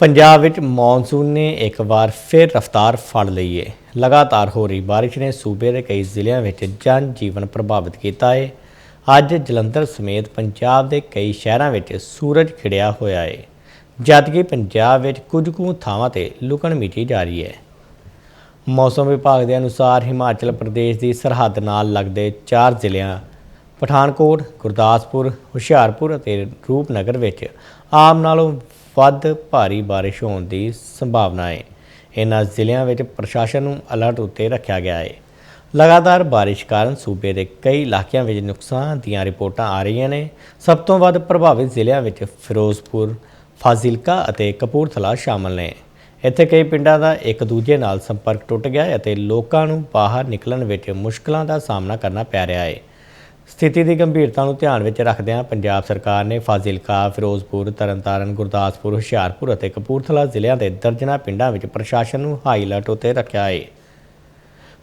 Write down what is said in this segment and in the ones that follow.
ਪੰਜਾਬ ਵਿੱਚ ਮੌਨਸੂਨ ਨੇ ਇੱਕ ਵਾਰ ਫਿਰ ਰਫ਼ਤਾਰ ਫੜ ਲਈ ਹੈ ਲਗਾਤਾਰ ਹੋ ਰਹੀ ਬਾਰਿਸ਼ ਨੇ ਸੂਬੇ ਦੇ ਕਈ ਜ਼ਿਲ੍ਹਿਆਂ ਵਿੱਚ ਜਨ ਜੀਵਨ ਪ੍ਰਭਾਵਿਤ ਕੀਤਾ ਹੈ ਅੱਜ ਜਲੰਧਰ ਸਮੇਤ ਪੰਜਾਬ ਦੇ ਕਈ ਸ਼ਹਿਰਾਂ ਵਿੱਚ ਸੂਰਜ ਖਿੜਿਆ ਹੋਇਆ ਹੈ ਜਦਕਿ ਪੰਜਾਬ ਵਿੱਚ ਕੁਝ ਕੁ ਥਾਵਾਂ ਤੇ ਲੁਕਣ ਮਿਟੀ ਜਾਰੀ ਹੈ ਮੌਸਮ ਵਿਭਾਗ ਦੇ ਅਨੁਸਾਰ ਹਿਮਾਚਲ ਪ੍ਰਦੇਸ਼ ਦੀ ਸਰਹੱਦ ਨਾਲ ਲੱਗਦੇ ਚਾਰ ਜ਼ਿਲ੍ਹਿਆਂ ਪਠਾਨਕੋਟ, ਗੁਰਦਾਸਪੁਰ, ਹੁਸ਼ਿਆਰਪੁਰ ਅਤੇ ਰੂਪਨਗਰ ਵਿੱਚ ਆਮ ਨਾਲੋਂ ਵੱਧ ਭਾਰੀ ਬਾਰਿਸ਼ ਹੋਣ ਦੀ ਸੰਭਾਵਨਾ ਹੈ। ਇਨ੍ਹਾਂ ਜ਼ਿਲ੍ਹਿਆਂ ਵਿੱਚ ਪ੍ਰਸ਼ਾਸਨ ਨੂੰ ਅਲਰਟ ਉੱਤੇ ਰੱਖਿਆ ਗਿਆ ਹੈ। ਲਗਾਤਾਰ ਬਾਰਿਸ਼ ਕਾਰਨ ਸੂਬੇ ਦੇ ਕਈ ਇਲਾਕਿਆਂ ਵਿੱਚ ਨੁਕਸਾਨ ਦੀਆਂ ਰਿਪੋਰਟਾਂ ਆ ਰਹੀਆਂ ਨੇ। ਸਭ ਤੋਂ ਵੱਧ ਪ੍ਰਭਾਵਿਤ ਜ਼ਿਲ੍ਹਿਆਂ ਵਿੱਚ ਫਿਰੋਜ਼ਪੁਰ, ਫਾਜ਼ਿਲਕਾ ਅਤੇ ਕਪੂਰਥਲਾ ਸ਼ਾਮਲ ਨੇ। ਇੱਥੇ ਕਈ ਪਿੰਡਾਂ ਦਾ ਇੱਕ ਦੂਜੇ ਨਾਲ ਸੰਪਰਕ ਟੁੱਟ ਗਿਆ ਹੈ ਅਤੇ ਲੋਕਾਂ ਨੂੰ ਬਾਹਰ ਨਿਕਲਣ ਵਿੱਚ ਮੁਸ਼ਕਲਾਂ ਦਾ ਸਾਹਮਣਾ ਕਰਨਾ ਪੈ ਰਿਹਾ ਹੈ। ਸਥਿਤੀ ਦੀ ਗੰਭੀਰਤਾ ਨੂੰ ਧਿਆਨ ਵਿੱਚ ਰੱਖਦਿਆਂ ਪੰਜਾਬ ਸਰਕਾਰ ਨੇ ਫਾਜ਼ਿਲਕਾ, ਫਿਰੋਜ਼ਪੁਰ, ਤਰਨਤਾਰਨ, ਗੁਰਦਾਸਪੁਰ, ਹੁਸ਼ਿਆਰਪੁਰ ਅਤੇ ਕਪੂਰਥਲਾ ਜ਼ਿਲ੍ਹਿਆਂ ਦੇ ਦਰਜਨਾਂ ਪਿੰਡਾਂ ਵਿੱਚ ਪ੍ਰਸ਼ਾਸਨ ਨੂੰ ਹਾਈ ਅਲਰਟ ਉੱਤੇ ਰੱਖਿਆ ਹੈ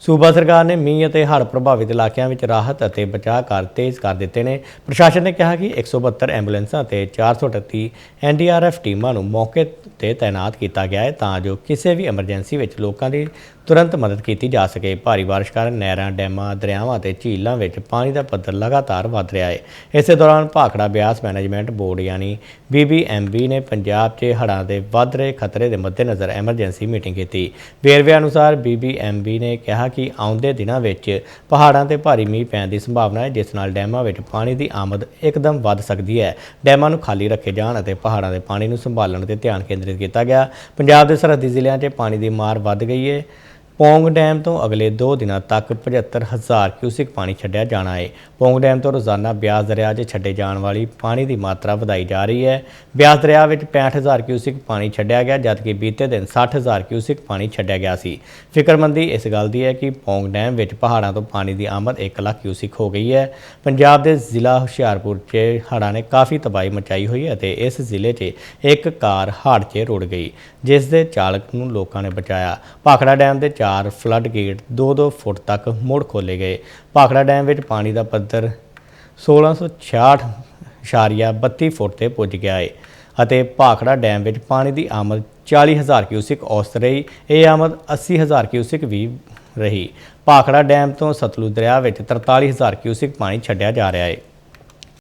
ਸੂਬਾ ਸਰਕਾਰ ਨੇ ਮੀਂਹ ਅਤੇ ਹੜ੍ਹ ਪ੍ਰਭਾਵਿਤ ਇਲਾਕਿਆਂ ਵਿੱਚ ਰਾਹਤ ਅਤੇ ਬਚਾਅ ਕਾਰਜ ਤੇਜ਼ ਕਰ ਦਿੱਤੇ ਨੇ। ਪ੍ਰਸ਼ਾਸਨ ਨੇ ਕਿਹਾ ਕਿ 172 ਐਂਬੂਲੈਂਸਾਂ ਅਤੇ 438 ਐਨਡੀਆਰਐਫ ਟੀਮਾਂ ਨੂੰ ਮੌਕੇ ਤੇ ਤਾਇਨਾਤ ਕੀਤਾ ਗਿਆ ਹੈ ਤਾਂ ਜੋ ਕਿਸੇ ਵੀ ਐਮਰਜੈਂਸੀ ਵਿੱਚ ਲੋਕਾਂ ਦੀ ਤੁਰੰਤ ਮਦਦ ਕੀਤੀ ਜਾ ਸਕੇ। ਭਾਰੀ ਬਾਰਿਸ਼ ਕਾਰਨ ਨਹਿਰਾਂ, ਡੈਮਾਂ, ਦਰਿਆਵਾਂ ਅਤੇ ਝੀਲਾਂ ਵਿੱਚ ਪਾਣੀ ਦਾ ਪੱਧਰ ਲਗਾਤਾਰ ਵਧ ਰਿਹਾ ਹੈ। ਇਸੇ ਦੌਰਾਨ ਭਾਖੜਾ ਬਿਆਸ ਮੈਨੇਜਮੈਂਟ ਬੋਰਡ ਯਾਨੀ ਬੀਬੀਐਮਬੀ ਨੇ ਪੰਜਾਬ 'ਚ ਹੜ੍ਹਾਂ ਦੇ ਵੱਧ ਰਹੇ ਖਤਰੇ ਦੇ ਮੱਦੇਨਜ਼ਰ ਐਮਰਜੈਂਸੀ ਮੀਟਿੰਗ ਕੀਤੀ। ਵੇਰਵੇ ਅਨੁਸਾਰ ਬੀਬੀਐਮਬੀ ਨੇ ਕਿਹਾ ਕਿਹਾ ਕਿ ਆਉਂਦੇ ਦਿਨਾਂ ਵਿੱਚ ਪਹਾੜਾਂ ਤੇ ਭਾਰੀ ਮੀਂਹ ਪੈਣ ਦੀ ਸੰਭਾਵਨਾ ਹੈ, ਜਿਸ ਨਾਲ ਡੈਮਾਂ ਵਿੱਚ ਪਾਣੀ ਦੀ ਆਮਦ ਇੱਕਦਮ ਵੱਧ ਸਕਦੀ ਹੈ। ਡੈਮਾਂ ਨੂੰ ਖਾਲੀ ਰੱਖੇ ਜਾਣ ਅਤੇ ਪਹਾੜਾਂ ਦੇ ਪਾਣੀ ਨੂੰ ਸੰਭਾਲਣ ਤੇ ਧਿਆਨ ਕੇਂਦਰਿਤ ਕੀਤਾ ਗਿਆ। ਪੰਜਾਬ ਦੇ ਸਰਹੱਦੀ ਜ਼ਿਲ੍ਹਿਆਂ 'ਚ ਪਾਣੀ ਦੀ ਮਾਰ ਵੱਧ ਗਈ ਹੈ ਪੌਂਗ ਡੈਮ ਤੋਂ ਅਗਲੇ 2 ਦਿਨਾਂ ਤੱਕ 75000 ਕਿਊਸਿਕ ਪਾਣੀ ਛੱਡਿਆ ਜਾਣਾ ਹੈ ਪੌਂਗ ਡੈਮ ਤੋਂ ਰੋਜ਼ਾਨਾ ਬਿਆਸ ਦਰਿਆ 'ਚ ਛੱਡੇ ਜਾਣ ਵਾਲੀ ਪਾਣੀ ਦੀ ਮਾਤਰਾ ਵਧਾਈ ਜਾ ਰਹੀ ਹੈ। ਬਿਆਸ ਦਰਿਆ ਵਿੱਚ 65000 ਕਿਊਸਿਕ ਪਾਣੀ ਛੱਡਿਆ ਗਿਆ, ਜਦਕਿ ਬੀਤੇ ਦਿਨ 60000 ਕਿਊਸਿਕ ਪਾਣੀ ਛੱਡਿਆ ਗਿਆ ਸੀ। ਫਿਕਰਮੰਦੀ ਇਸ ਗੱਲ ਦੀ ਹੈ ਕਿ ਪੌਂਗ ਡੈਮ ਵਿੱਚ ਪਹਾੜਾਂ ਤੋਂ ਪਾਣੀ ਦੀ ਆਮਦ 1 ਲੱਖ ਕਿਊਸਿਕ ਹੋ ਗਈ ਹੈ। ਪੰਜਾਬ ਦੇ ਜ਼ਿਲ੍ਹਾ ਹੁਸ਼ਿਆਰਪੁਰ 'ਚ ਹੜ੍ਹਾਂ ਨੇ ਕਾਫੀ ਤਬਾਹੀ ਮਚਾਈ ਹੋਈ ਹੈ ਅਤੇ ਇਸ ਜ਼ਿਲ੍ਹੇ 'ਚ ਇੱਕ ਕਾਰ ਹੜ੍ਹ 'ਚ ਰੁੜ ਗਈ, ਜਿਸ ਦੇ ਚਾਲਕ ਨੂੰ ਲੋਕਾਂ ਨੇ ਬਚਾਇਆ। ਭਾਖੜਾ ਡੈਮ ਦੇ ਚਾਰ ਫਲੱਡ ਗੇਟ 2-2 ਫੁੱਟ ਤੱਕ ਮੁੜ ਖੋਲੇ ਗਏ। ਭਾਖੜਾ ਡੈਮ ਵਿੱਚ ਪਾਣੀ ਦਾ ਪੱਧਰ 1666.32 ਫੁੱਟ ਤੇ ਪੁੱਜ ਗਿਆ ਹੈ ਅਤੇ ਭਾਖੜਾ ਡੈਮ ਵਿੱਚ ਪਾਣੀ ਦੀ ਆਮਦ 40000 ਕਿਊਸਿਕ ਔਸਤ ਰਹੀ। ਇਹ ਆਮਦ 80000 ਕਿਊਸਿਕ ਵੀ ਰਹੀ। ਭਾਖੜਾ ਡੈਮ ਤੋਂ ਸਤਲੁਜ ਦਰਿਆ ਵਿੱਚ 43000 ਕਿਊਸਿਕ ਪਾਣੀ ਛੱਡਿਆ ਜਾ ਰਿਹਾ ਹੈ